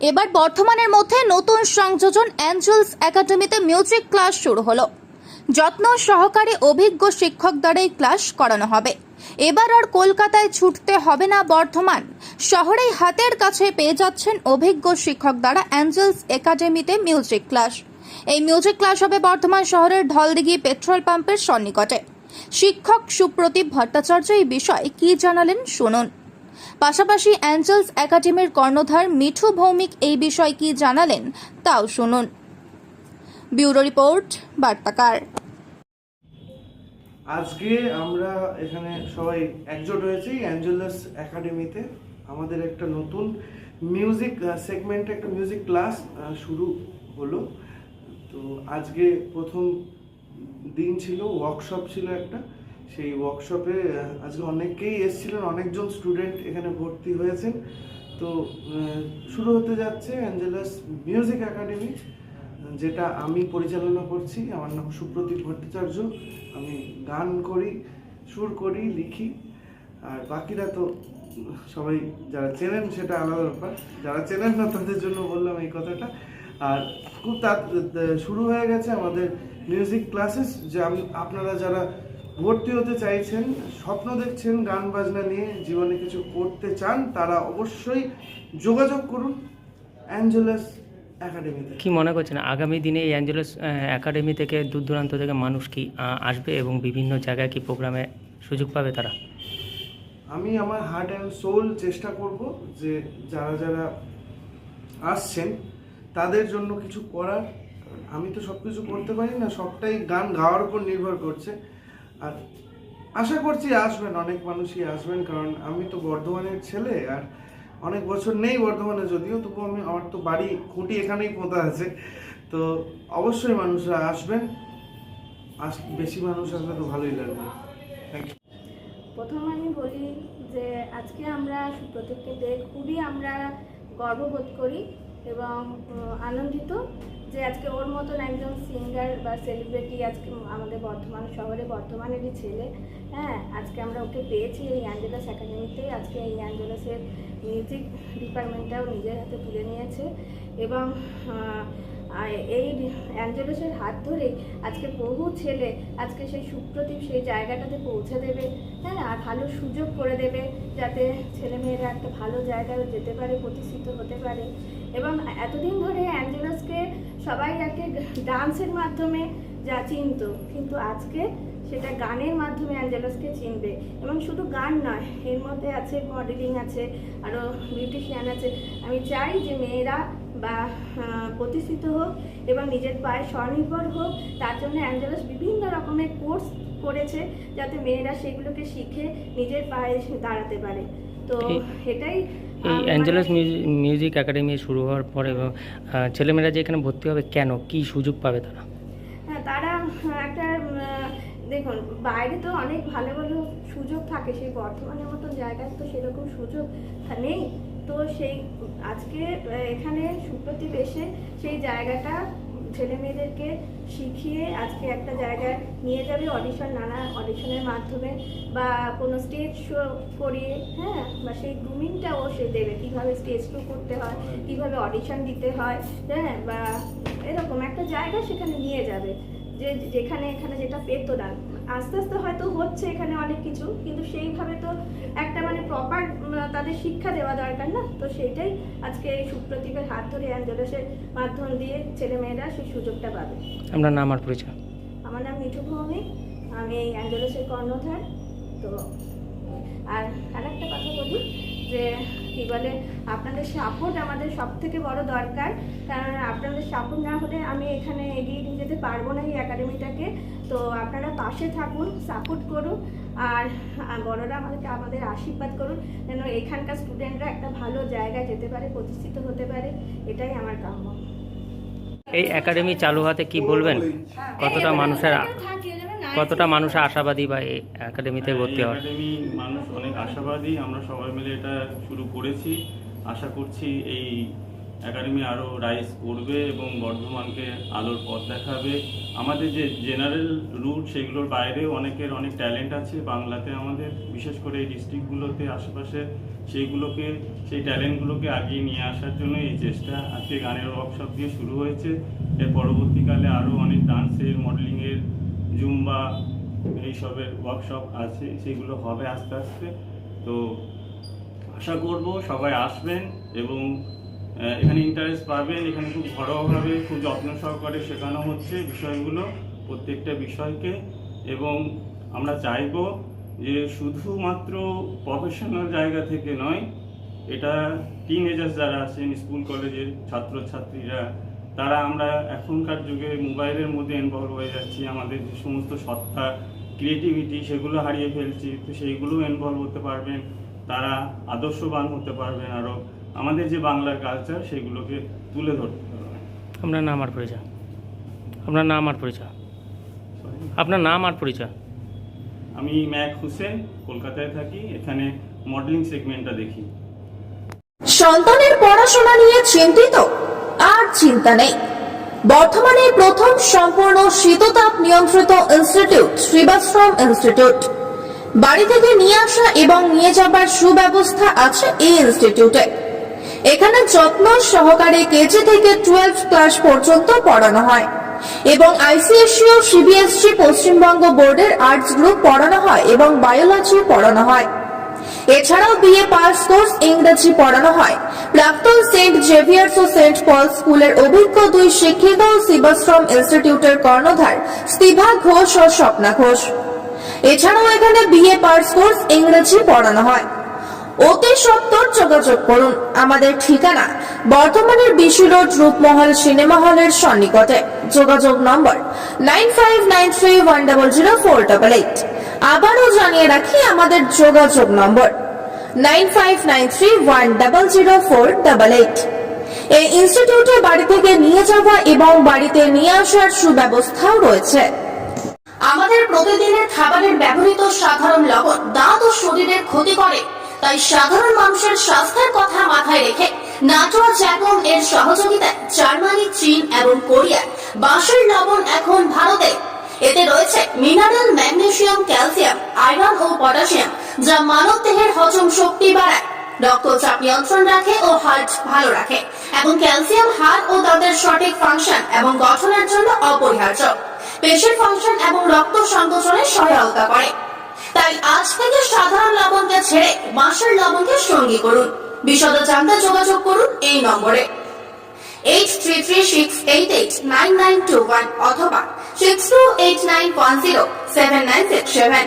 এবার বর্ধমানের মধ্যে নতুন সংযোজন অ্যাঞ্জেলস একাডেমিতে মিউজিক ক্লাস শুরু হলো। যত্ন সহকারে অভিজ্ঞ শিক্ষক দ্বারা এই ক্লাস করানো হবে। এবার আর কলকাতায় ছুটতে হবে না বর্ধমান। শহরেই হাতের কাছে পেয়ে যাচ্ছেন অভিজ্ঞ শিক্ষক দ্বারা অ্যাঞ্জেলস একাডেমিতে মিউজিক ক্লাস। এই মিউজিক ক্লাস হবে বর্ধমান শহরের ঢলদিঘি পেট্রোল পাম্পের সন্নিকটে। শিক্ষক সুপ্রদীপ ভট্টাচার্য এই বিষয়ে কি জানালেন শুনুন। পাশাপাশি অ্যাঞ্জেলস একাডেমির কর্ণধার মিঠু ভৌমিক এই বিষয়ে কি জানালেন, তাও শুনুন। ব্যুরো রিপোর্ট, বার্তাকার। আজকে আমরা এখানে সবাই একজোট হয়েছি, অ্যাঞ্জেলাস একাডেমিতে। আমাদের একটা নতুন মিউজিক সেগমেন্টে একটা মিউজিক ক্লাস শুরু হলো। তো আজকে প্রথম দিন ছিল ওয়ার্কশপ ছিল একটা। সেই ওয়ার্কশপে আজকে অনেকেই এসেছিলেন, অনেকজন স্টুডেন্ট এখানে ভর্তি হয়েছেন। তো শুরু হতে যাচ্ছে অ্যাঞ্জেলাস মিউজিক একাডেমি যেটা আমি পরিচালনা করছি। আমার নাম সুপ্রদীপ ভট্টাচার্য। আমি গান করি, সুর করি, লিখি। আর বাকিরা তো, সবাই যারা চেনেন সেটা আলাদা ব্যাপার। যারা চেনেন না, তাদের জন্য বললাম এই কথাটা। আর খুব তা- শুরু হয়ে গেছে আমাদের মিউজিক ক্লাসেস যে আপনারা যারা ভর্তি হতে চাইছেন স্বপ্ন দেখছেন গান বাজনা নিয়ে জীবনে কিছু করতে চান তারা অবশ্যই যোগাযোগ করুন অ্যাঞ্জেলাস একাডেমিতে। কি মনে করছেন? আগামী দিনে এই অ্যাঞ্জেলস একাডেমি থেকে দূর দূরান্ত থেকে মানুষ কি আসবে এবং বিভিন্ন জায়গায় কি প্রোগ্রামে সুযোগ পাবে তারা? আমি আমার হার্ট অ্যান্ড সোল চেষ্টা করব যে যারা যারা আসছেন তাদের জন্য কিছু করার। আমি তো সব কিছু করতে পারি না সবটাই গান গাওয়ার উপর নির্ভর করছে। আর আশা করছি আসবেন, অনেক মানুষই আসবেন, কারণ আমি তো বর্ধমানের ছেলে আর অনেক বছর নেই বর্ধমানে, যদিও তবু আমি, আমার তো বাড়ি খুঁটি এখানেই পোঁতা আছে। তো অবশ্যই মানুষরা আসবেন। আস, বেশি মানুষ আসলে তো ভালোই লাগবে। প্রথম আমি বলি যে, আজকে আমরা সুপ্রতীককে খুবই আমরা গর্ববোধ করি এবং আনন্দিত যে আজকে ওর মতন একজন সিঙ্গার বা সেলিব্রিটি আজকে আমাদের বর্ধমান শহরে, বর্ধমানেরই ছেলে। হ্যাঁ আজকে আমরা ওকে পেয়েছি এই অ্যাঞ্জেলাস একাডেমিতে আজকে এই অ্যাঞ্জেলাসের মিউজিক ডিপার্টমেন্টটাও নিজের হাতে তুলে নিয়েছে। এবং এই অ্যাঞ্জেলসের হাত ধরে আজকে বহু ছেলে আজকে সেই সুপ্রদীপ সেই জায়গাটাতে পৌঁছে দেবে। হ্যাঁ আর ভালো সুযোগ করে দেবে যাতে ছেলেমেয়েরা একটা ভালো জায়গায় যেতে পারে, প্রতিষ্ঠিত হতে পারে। এবং এতদিন ধরে অ্যাঞ্জেলসকে সবাই একে ডান্সের মাধ্যমে যা চিনত, কিন্তু আজকে সেটা গানের মাধ্যমে অ্যাঞ্জেলাসকে চিনবে। এবং শুধু গান নয়, এর মধ্যে আছে মডেলিং আছে আরও বিউটিশিয়ান আছে। আমি চাই যে মেয়েরা বা প্রতিষ্ঠিত হোক এবং নিজের পায়ে স্বনির্ভর হোক তার জন্য অ্যাঞ্জেলাস বিভিন্ন রকমের কোর্স করেছে যাতে মেয়েরা সেগুলোকে শিখে নিজের পায়ে দাঁড়াতে পারে। তো এটাই এই অ্যাঞ্জেলস মিউজি- মিউজিক একাডেমি শুরু হওয়ার পরে ছেলেমেয়েরা যে এখানে ভর্তি হবে কেন? কি সুযোগ পাবে তারা? হ্যাঁ তারা একটা দেখুন, বাইরে তো অনেক ভালো ভালো সুযোগ থাকে, সেই বর্ধমানের মতন জায়গায় তো সেরকম সুযোগ নেই। তো সেই আজকে এখানে সুপ্রতীপ এসে সেই জায়গাটা ছেলে মেয়েদেরকে শিখিয়ে আজকে একটা জায়গায় নিয়ে যাবে অডিশন, নানা অডিশনের মাধ্যমে বা কোনো স্টেজ শো করিয়ে হ্যাঁ বা সেই গ্রুমিংটাও সে দেবে। কীভাবে স্টেজ শো করতে হয়, কীভাবে অডিশন দিতে হয় হ্যাঁ বা এরকম একটা জায়গা সেখানে নিয়ে যাবে। যে যেখানে এখানে যেটা পেতো না আস্তে আস্তে হয়তো হচ্ছে এখানে অনেক কিছু কিন্তু সেইভাবে তো একটা মানে প্রপার তাদের শিক্ষা দেওয়া দরকার না? তো সেইটাই আজকে এই সুপ্রতীপের হাত ধরে অ্যাঞ্জেলাসের মাধ্যম দিয়ে ছেলেমেয়েরা সেই সুযোগটা পাবে। আমরা নাম আর পরিচয়? আমার নাম মিঠু ভৌমিক আমি এই অ্যাঞ্জেলাসের কর্ণধার। তো আর আরেকটা কথা বলি যে কি বলে আপনাদের সাপোর্ট আমাদের সব থেকে বড় দরকার। কারণ আপনাদের সাপোর্ট না হলে আমি এখানে এগিয়ে নিয়ে যেতে পারব না এই একাডেমিটাকে তো আপনারা পাশে থাকুন সাপোর্ট করুন আর আর বড়রা আমাদেরকে আমাদের আশীর্বাদ করুন যেন এখানকার স্টুডেন্টরা একটা ভালো জায়গায় যেতে পারে প্রতিষ্ঠিত হতে পারে এটাই আমার কাম্য। এই একাডেমি চালু হতে কি বলবেন? কতটা মানুষের কতটা মানুষ আশাবাদী বা এই একাডেমিতে ভর্তি হওয়ার? একাডেমি মানুষ অনেক আশাবাদী। আমরা সবাই মিলে এটা শুরু করেছি। আশা করছি এই একাডেমি আরও রাইজ করবে এবং বর্ধমানকে আলোর পথ দেখাবে। আমাদের যে জেনারেল রুট সেগুলোর বাইরে অনেকের অনেক ট্যালেন্ট আছে বাংলাতে আমাদের। বিশেষ করে এই ডিস্ট্রিক্টগুলোতে আশেপাশে সেইগুলোকে সেই ট্যালেন্টগুলোকে আগিয়ে নিয়ে আসার জন্য এই চেষ্টা। আজকে গানের ওয়ার্কশপ দিয়ে শুরু হয়েছে। এর পরবর্তীকালে আরও অনেক ডান্সের মডেলিংয়ের জুম্বা, এইসবের ওয়ার্কশপ আছে, সেগুলো হবে আস্তে আস্তে। তো আশা করব সবাই আসবেন এবং এখানে ইন্টারেস্ট পাবেন, এখানে খুব ঘরোয়াভাবে খুব যত্ন সহকারে শেখানো হচ্ছে বিষয়গুলো, প্রত্যেকটা বিষয়কে। এবং আমরা চাইব যে শুধুমাত্র প্রফেশনাল জায়গা থেকে নয়, এটা টিন এজার্স যারা আছেন স্কুল কলেজের ছাত্রছাত্রীরা তারা আমরা এখনকার যুগে মোবাইলের মধ্যে ইনভলভ হয়ে যাচ্ছি আমাদের যে সমস্ত সত্তা ক্রিয়েটিভিটি সেগুলো হারিয়ে ফেলছি তো সেইগুলো ইনভলভ হতে পারবেন তারা আদর্শবান হতে পারবেন আরও আমাদের যে বাংলার কালচার সেগুলোকে তুলে ধরতে পারবেন আপনার নাম আর পরিচয়? আপনার নাম আর পরিচয়? আপনার নাম আর পরিচয়? আমি ম্যাক হুসেন কলকাতায় থাকি এখানে মডেলিং সেগমেন্টটা দেখি। সন্তানের পড়াশোনা নিয়ে চিন্তিত? চিন্তা নেই। বর্তমানে প্রথম সম্পূর্ণ শীততাপ নিয়ন্ত্রিত ইনস্টিটিউট শ্রীবাশ্রম ইনস্টিটিউট। বাড়ি থেকে নিয়ে আসা এবং নিয়ে যাবার সুব্যবস্থা আছে এই ইনস্টিটিউটে। এখানে যত্ন সহকারে কেজি থেকে টুয়েলভ ক্লাস পর্যন্ত পড়ানো হয় এবং আইসিএসসি ও সিবিএসসি পশ্চিমবঙ্গ বোর্ডের আর্টস গ্রুপ পড়ানো হয় এবং বায়োলজি পড়ানো হয়। এছাড়াও বিএ পাস কোর্স ইংরেজি পড়ানো হয়। প্রাক্তন সেন্ট জেভিয়ার্স ও সেন্ট পল স্কুলের অভিজ্ঞ দুই শিক্ষিকা ও শিবাশ্রম ইনস্টিটিউটের কর্ণধার স্তিভা ঘোষ ও স্বপ্না ঘোষ। এছাড়াও এখানে বিএ পাস কোর্স ইংরেজি পড়ানো হয়। অতি সত্তর যোগাযোগ করুন আমাদের ঠিকানা বর্তমানের বিশি রোড রূপমহল সিনেমা হলের সন্নিকটে। যোগাযোগ number nine five nine three one double zero four double eight. আবারও জানিয়ে রাখি আমাদের যোগাযোগ number. Nine five nine three one double zero four double eight. এই ইনস্টিটিউটে বাড়ি থেকে নিয়ে যাওয়া এবং বাড়িতে নিয়ে আসার সুব্যবস্থাও রয়েছে। আমাদের প্রতিদিনের খাবারের ব্যবহৃত সাধারণ লবণ দাঁত ও শরীরের ক্ষতি করে, তাই সাধারণ মানুষের স্বাস্থ্যের কথা মাথায় রেখে নাটোয়া জ্যাকম এর সহযোগিতায় জার্মানি, চীন এবং কোরিয়া বাঁশের লবণ এখন ভারতে এতে রয়েছে মিনারেল ম্যাগনেসিয়াম ক্যালসিয়াম আয়রন ও পটাশিয়াম যা মানব দেহের হজম শক্তি বাড়ায়। রক্তচাপ নিয়ন্ত্রণ রাখে ও হার্ট ভালো রাখে। এবং ক্যালসিয়াম হাড় ও দাঁতের সঠিক ফাংশন এবং গঠনের জন্য অপরিহার্য। পেশির ফাংশন এবং রক্ত সংকোচনে সহায়তা করে। তাই আজ থেকে সাধারণ লবণকে ছেড়ে বাঁশের লবণকে সঙ্গী করুন। বিশদ জানতে যোগাযোগ করুন এই নম্বরে। Eight three three six eight eight nine nine two one অথবা six two eight nine one zero seven nine six seven